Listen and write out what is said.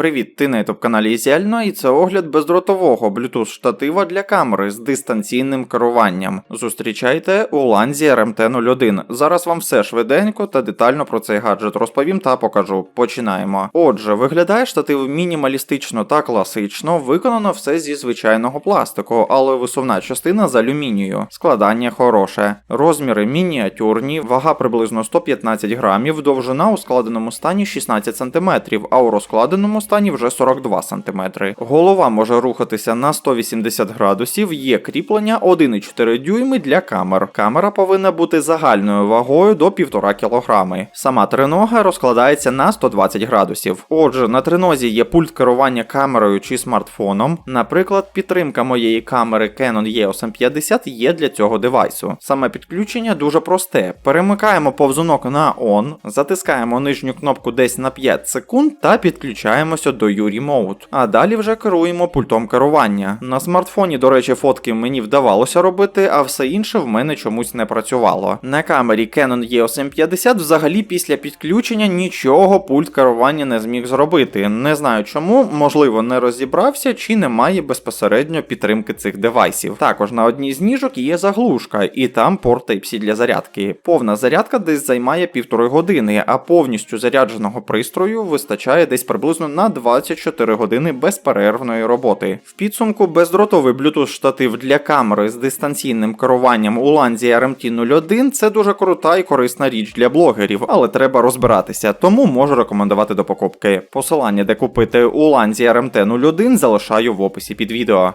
Привіт, ти на youtube каналі Ізіально, і це огляд бездротового Bluetooth штатива для камери з дистанційним керуванням. Зустрічайте у ланзі RMT01. Зараз вам все швиденько та детально про цей гаджет розповім та покажу. Починаємо. Отже, виглядає штатив мінімалістично та класично, виконано все зі звичайного пластику, але висувна частина з алюмінію. Складання хороше. Розміри мініатюрні, вага приблизно 115 грамів, довжина у складеному стані 16 см, а у розкладеному стані вже 42 см. Голова може рухатися на 180 градусів, є кріплення 1,4 дюйми для камер. Камера повинна бути загальною вагою до 1,5 кг. Сама тринога розкладається на 120 градусів. Отже, на тринозі є пульт керування камерою чи смартфоном. Наприклад, підтримка моєї камери Canon EOS M50 є для цього девайсу. Саме підключення дуже просте. Перемикаємо повзунок на ON, затискаємо нижню кнопку десь на 5 секунд та підключаємося до U-Remote. А далі вже керуємо пультом керування. На смартфоні, до речі, фотки мені вдавалося робити, а все інше в мене чомусь не працювало. На камері Canon EOS M50 взагалі після підключення нічого пульт керування не зміг зробити. Не знаю чому, можливо, не розібрався чи немає безпосередньо підтримки цих девайсів. Також на одній з ніжок є заглушка, і там порт Type-C для зарядки. Повна зарядка десь займає півтори години, а повністю зарядженого пристрою вистачає десь приблизно на 24 години безперервної роботи. В підсумку бездротовий Bluetooth штатив для камери з дистанційним керуванням у ланзі RMT01 це дуже крута і корисна річ для блогерів, але треба розбиратися, тому можу рекомендувати до покупки. Посилання, де купити у ланзі RMT01, залишаю в описі під відео.